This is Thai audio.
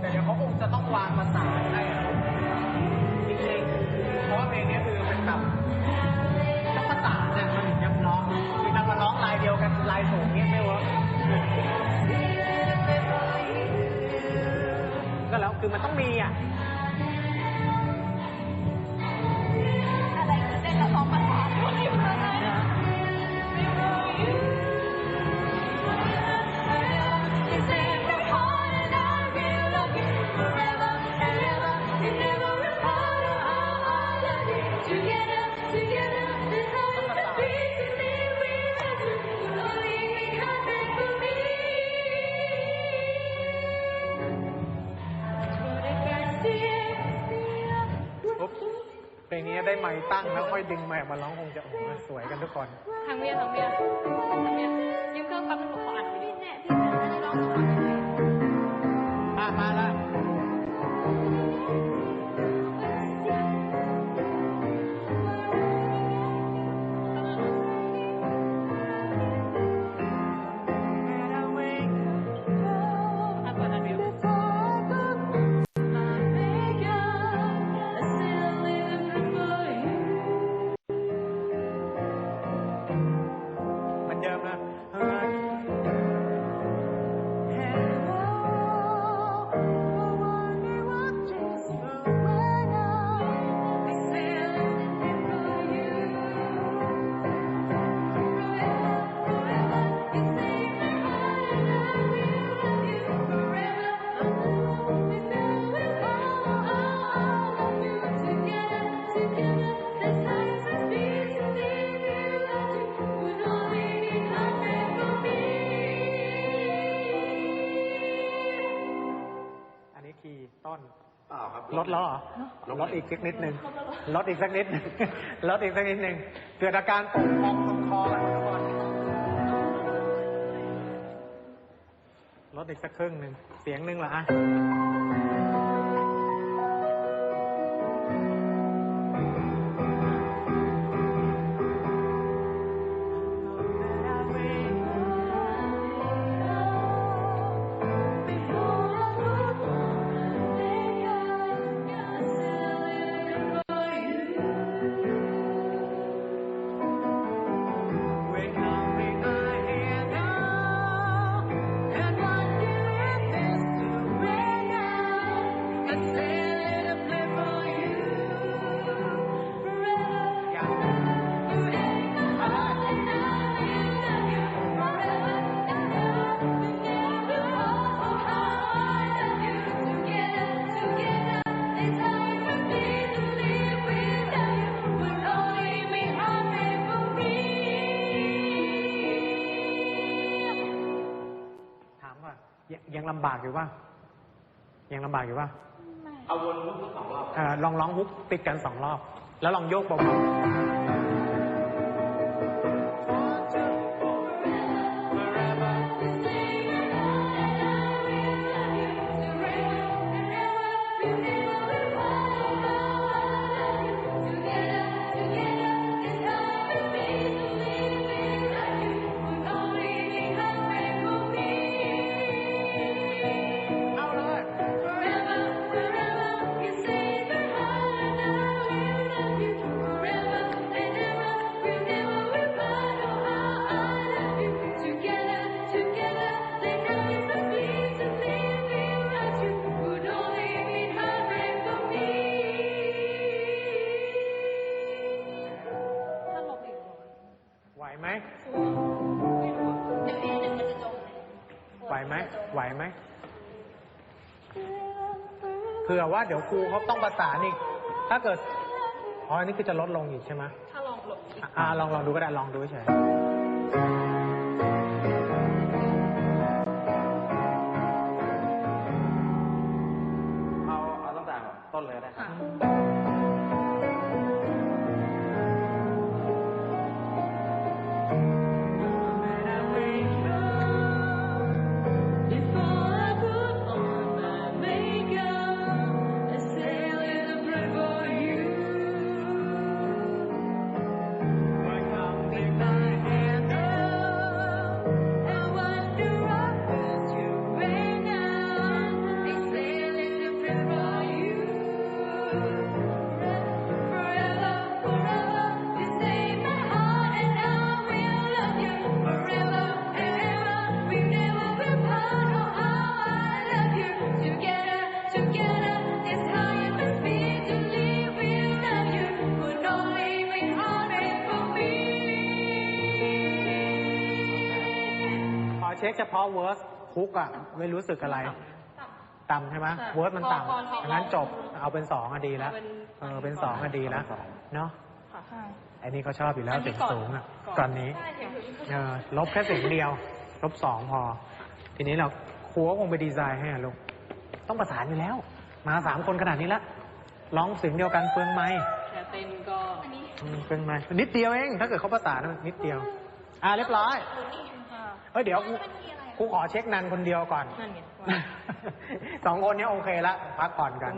แต่เดี๋ยวเขาคงจะต้องวางภาษาให้จริงๆเพราะว่าเพลงนี้คือเป็นแบบทั้งภาษาเนี่ยมันถึงยับน้องคือทำมาร้องลายเดียวกันลายสูงเนี่ยไม่เวิร์กก็แล้วคือมันต้องมีอะ เพลงนี้ได้ไม้ตั้งแล้วค่อยดึงไม้มาร้องคงจะโอ้โหสวยกันทุกคนทางเมียทางเมียทางเมียยืมเครื่องปั๊บนึงหนูขออ่านพี่แน่พี่แน่จะได้ร้อง ครับลดแล้วเหรอลดอีกสักนิดหนึ่งลดอีกสักนิดหนึ่งลดอีกสักนิดหนึ่งเกิดอาการปวดพองตรงคอกันทุกคนลดอีกสักครึ่งหนึ่งเสียงหนึ่งเหรออะ ยังยังลำบากอยู่ป่ะยังลำบากอยู่ป่ะเอาวนลูกทั้งสองรอบเอ่อลองร้องฮุกติดกันสองรอบ แล้วลองโยกเบาๆ ไหวไหมเดี๋ยวอีกหนึ่งมันจะจบไหวไหมไหวไหมเผื่อว่าเดี๋ยวครูเขาต้องประสานอีก ถ้าเกิดอ๋ออันนี้คือจะลดลงอีกใช่ไหมถ้าลองลบอีกอ่าลองลองดูก็ได้ลองดูเฉย เช็คเฉพาะเวิร์สคุกอะไม่รู้สึกอะไร ต่ำใช่ไหมเวิร์สมันต่ำอันนั้นจบเอาเป็นสองอะดีแล้วเออเป็นสองอะดีแล้วเนาะค่ะไอ้นี่เขาชอบอยู่แล้วอันนี้เสียงก่อนสูงอะก่อนตอนนี้ใช่เสียงสูงเออลบแค่เสียงเดียว ลบสองพอ ทีนี้เราครูก็คงไปดีไซน์ให้อะลูกต้องประสานอยู่แล้ว มาสามคนขนาดนี้ละร้องเสียงเดียวกันเปลืองไม้แต่เต้นก็อืมเปลืองไม้นิดเดียวเอง ถ้าเกิดเขาประสานอะนิดเดียว อ่าเรียบร้อย เอ้ยเดี๋ยวครูครูขอเช็คนันคนเดียวก่อน นั่นไง สองคนเนี้ยโอเคละพักผ่อนกัน